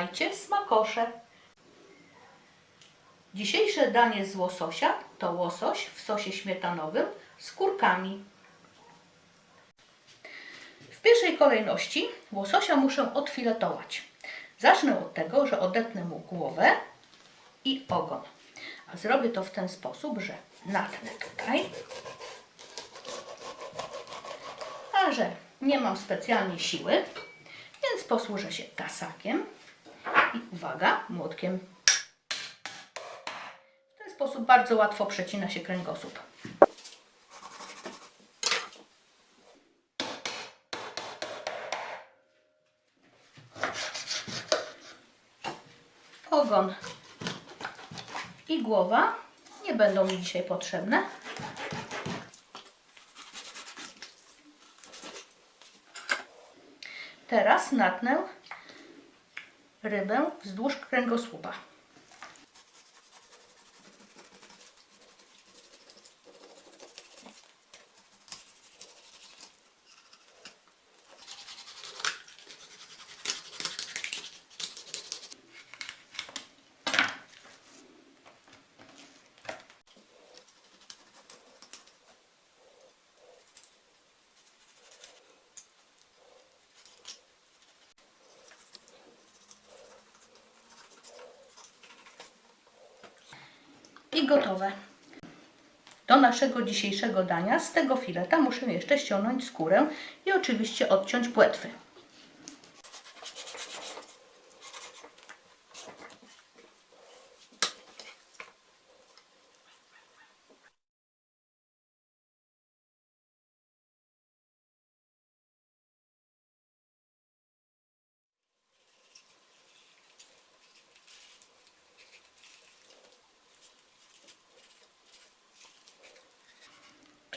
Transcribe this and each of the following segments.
Witajcie, smakosze! Dzisiejsze danie z łososia to łosoś w sosie śmietanowym z kurkami. W pierwszej kolejności łososia muszę odfiletować. Zacznę od tego, że odetnę mu głowę i ogon. A zrobię to w ten sposób, że natnę tutaj. A że nie mam specjalnie siły, więc posłużę się tasakiem i uwaga, młotkiem. W ten sposób bardzo łatwo przecina się kręgosłup. Ogon i głowa nie będą mi dzisiaj potrzebne. Teraz natnę rybę wzdłuż kręgosłupa. I gotowe. Do naszego dzisiejszego dania z tego fileta muszę jeszcze ściągnąć skórę i oczywiście odciąć płetwy.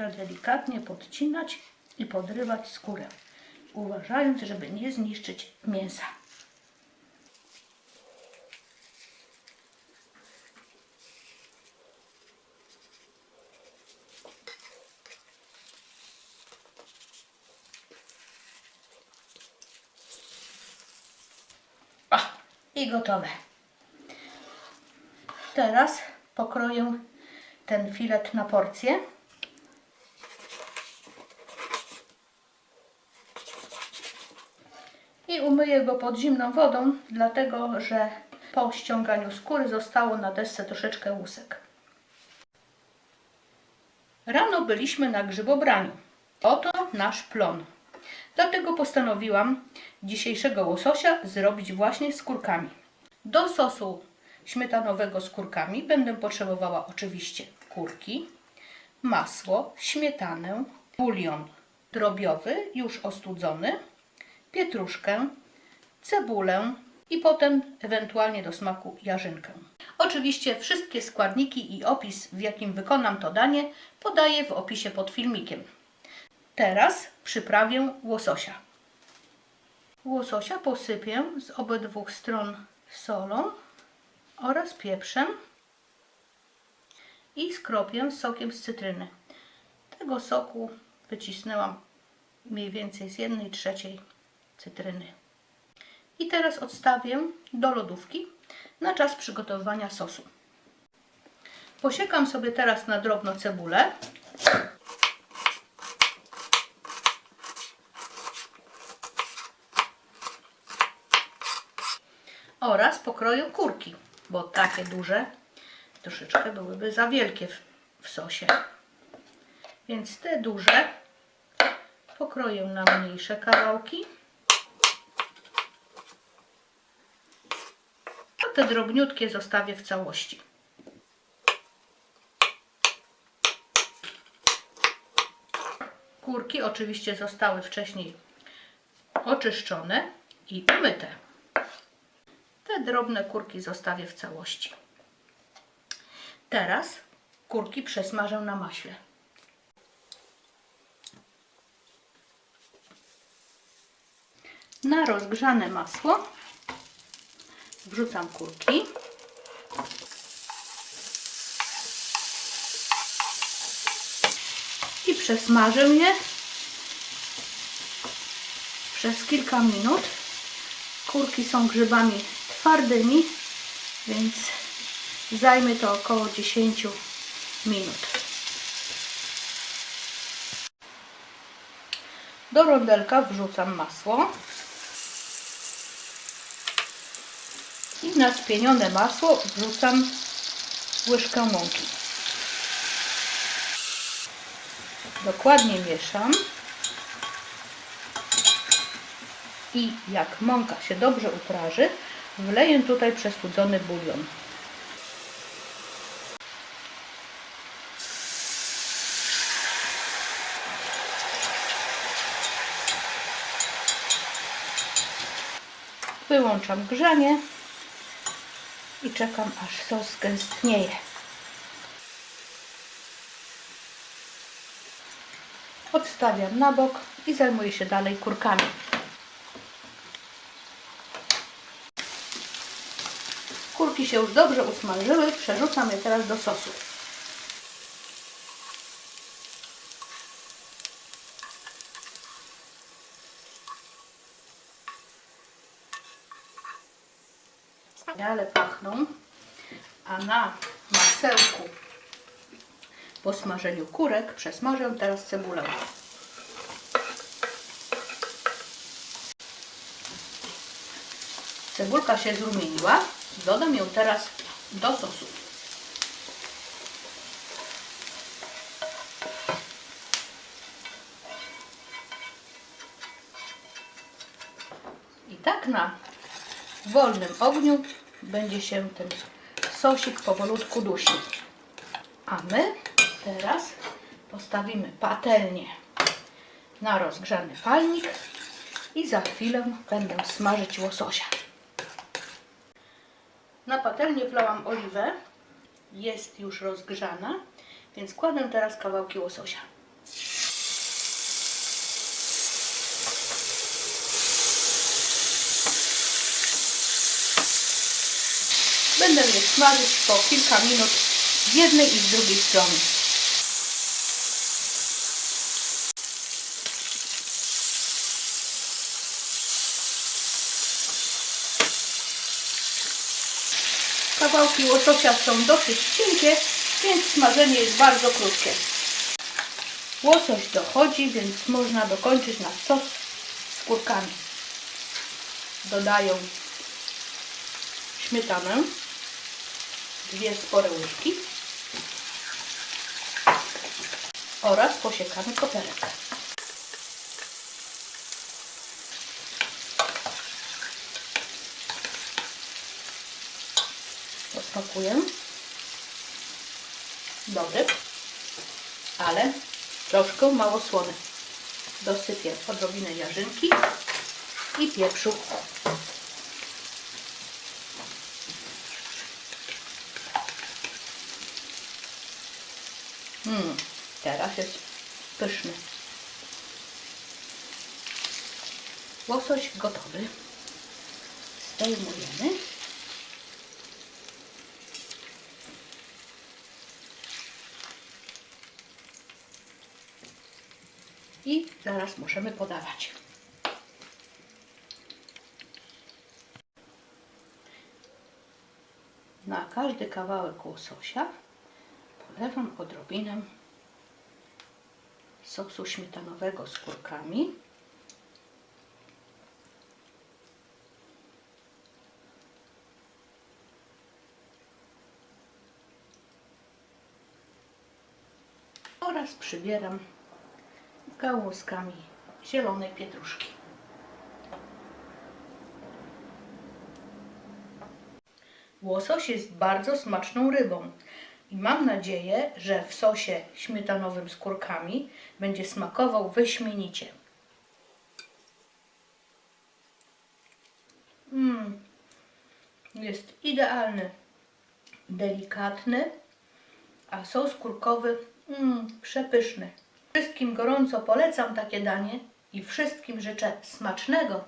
Trzeba delikatnie podcinać i podrywać skórę, uważając, żeby nie zniszczyć mięsa. O, i gotowe. Teraz pokroję ten filet na porcje. I umyję go pod zimną wodą, dlatego że po ściąganiu skóry zostało na desce troszeczkę łusek. Rano byliśmy na grzybobraniu. Oto nasz plon. Dlatego postanowiłam dzisiejszego łososia zrobić właśnie z kurkami. Do sosu śmietanowego z kurkami będę potrzebowała oczywiście kurki, masło, śmietanę, bulion drobiowy, już ostudzony, pietruszkę, cebulę i potem ewentualnie do smaku jarzynkę. Oczywiście wszystkie składniki i opis, w jakim wykonam to danie, podaję w opisie pod filmikiem. Teraz przyprawię łososia. Łososia posypię z obydwu stron solą oraz pieprzem i skropię sokiem z cytryny. Tego soku wycisnęłam mniej więcej z jednej trzeciej cytryny. I teraz odstawię do lodówki na czas przygotowywania sosu. Posiekam sobie teraz na drobno cebulę. Oraz pokroję kurki, bo takie duże troszeczkę byłyby za wielkie w, w sosie. Więc te duże pokroję na mniejsze kawałki. Te drobniutkie zostawię w całości. Kurki oczywiście zostały wcześniej oczyszczone i umyte. Te drobne kurki zostawię w całości. Teraz kurki przesmażę na maśle. Na rozgrzane masło wrzucam kurki. I przesmażę je przez kilka minut. Kurki są grzybami twardymi, więc zajmie to około 10 minut. Do rondelka wrzucam masło i na spienione masło wrzucam łyżkę mąki. Dokładnie mieszam i jak mąka się dobrze upraży, wleję tutaj przestudzony bulion. Wyłączam grzanie i czekam aż sos gęstnieje. Odstawiam na bok i zajmuję się dalej kurkami. Kurki się już dobrze usmażyły, przerzucam je teraz do sosu. Wspaniale pachną, a na masełku po smażeniu kurek przesmażę teraz cebulę. Cebulka się zrumieniła. Dodam ją teraz do sosu. I tak na wolnym ogniu będzie się ten sosik powolutku dusił. A my teraz postawimy patelnię na rozgrzany palnik i za chwilę będę smażyć łososia. Na patelnię wlałam oliwę. Jest już rozgrzana, więc kładę teraz kawałki łososia. Będę je smażyć po kilka minut z jednej i z drugiej strony. Kawałki łososia są dosyć cienkie, więc smażenie jest bardzo krótkie. Łosoś dochodzi, więc można dokończyć nasz sos z kurkami. Dodaję śmietanę, dwie spore łyżki oraz posiekany koperek. Posmakuję. Dobry, ale troszkę mało słony. Dosypię odrobinę jarzynki i pieprzu. Mm, teraz jest pyszny. Łosoś gotowy. Zdejmujemy. I zaraz możemy podawać. Na każdy kawałek łososia polewam odrobinę sosu śmietanowego z kurkami. Oraz przybieram gałązkami zielonej pietruszki. Łosoś jest bardzo smaczną rybą i mam nadzieję, że w sosie śmietanowym z kurkami będzie smakował wyśmienicie. Mm, jest idealny, delikatny, a sos kurkowy mm, przepyszny. Wszystkim gorąco polecam takie danie i wszystkim życzę smacznego